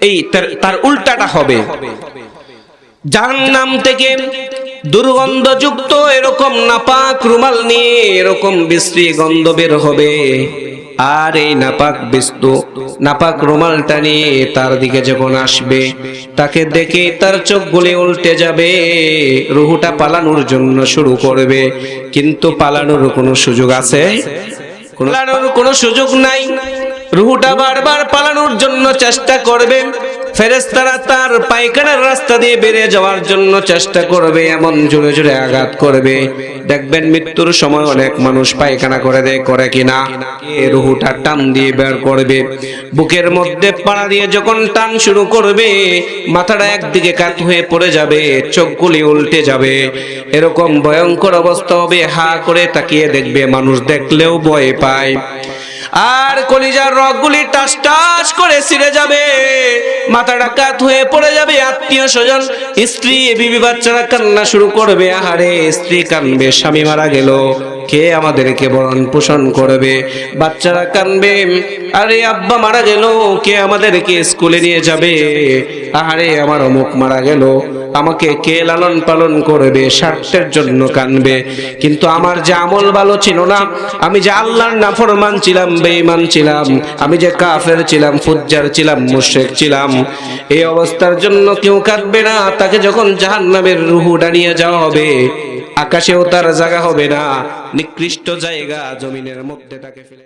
এই তার- উল্টাটা হবে। জাহান্নাম থেকে দুর্গন্ধযুক্ত এরকম নাপাক রুমাল নিয়ে এরকম বিশ্রী গন্ধ বের হবে। আর এই নাপাক বিস্তু নাপাক রুমালটা নিয়ে তার দিকে যখন আসবে, তাকে দেখে তার চোখ চোখগুলি উল্টে যাবে, রুহুটা পালানোর জন্য শুরু করবে। কিন্তু পালানোর কোনো সুযোগ আছে? পালানোর কোনো সুযোগ নাই। রুহুটা বারবার পালানোর জন্য চেষ্টা করবে ফেরেস্তারা তার পায়খানার রাস্তা দিয়ে বেরিয়ে যাওয়ার জন্য চেষ্টা করবে, এমন জোরে জোরে আঘাত করবে। দেখবেন মৃত্যুর সময় অনেক মানুষ পায়খানা করে দেয়, করে কিনা? রুহুটা টান দিয়ে বের করবে। বুকের মধ্যে পাড়া দিয়ে যখন টান শুরু করবে, মাথাটা একদিকে কাত হয়ে পড়ে যাবে, চোখগুলি উল্টে যাবে। এরকম ভয়ঙ্কর অবস্থা হবে, হা করে তাকিয়ে দেখবে, মানুষ দেখলেও ভয় পায়। আর কলিজার রগগুলি টাস টাস করে ছিঁড়ে যাবে। মাথাটা কাত হয়ে পড়ে যাবে আত্মীয় স্বজন। স্ত্রী বিবি বাচ্চারা কান্না শুরু করবে। আহারে, স্ত্রী কানবে স্বামী মারা গেল। কে আমাদেরকে বরণ পোষণ করবে? বাচ্চারা কানবে, আরে আব্বা মারা গেল, কে আমাদেরকে স্কুলে নিয়ে যাবে? আরে আমার অমুক মারা গেল, আমাকে কে লালন পালন করবে, স্বার্থের জন্য কানবে? কিন্তু আমার যে আমল ভালো ছিল না, আমি যে আল্লাহর নাফরমান ছিলাম, বেঈমান ছিলাম, আমি যে কাফের ছিলাম, ফুজ্জার ছিলাম, মুশরিক ছিলাম, এই অবস্থার জন্য কেউ কাঁদবে না, তাকে যখন জাহান্নামের রুহু ডানিয়ে যাওয়া হবে আকাশেও তার জায়গা হবে না। নিকৃষ্ট জায়গা জমিনের মধ্যে তাকে ফেলে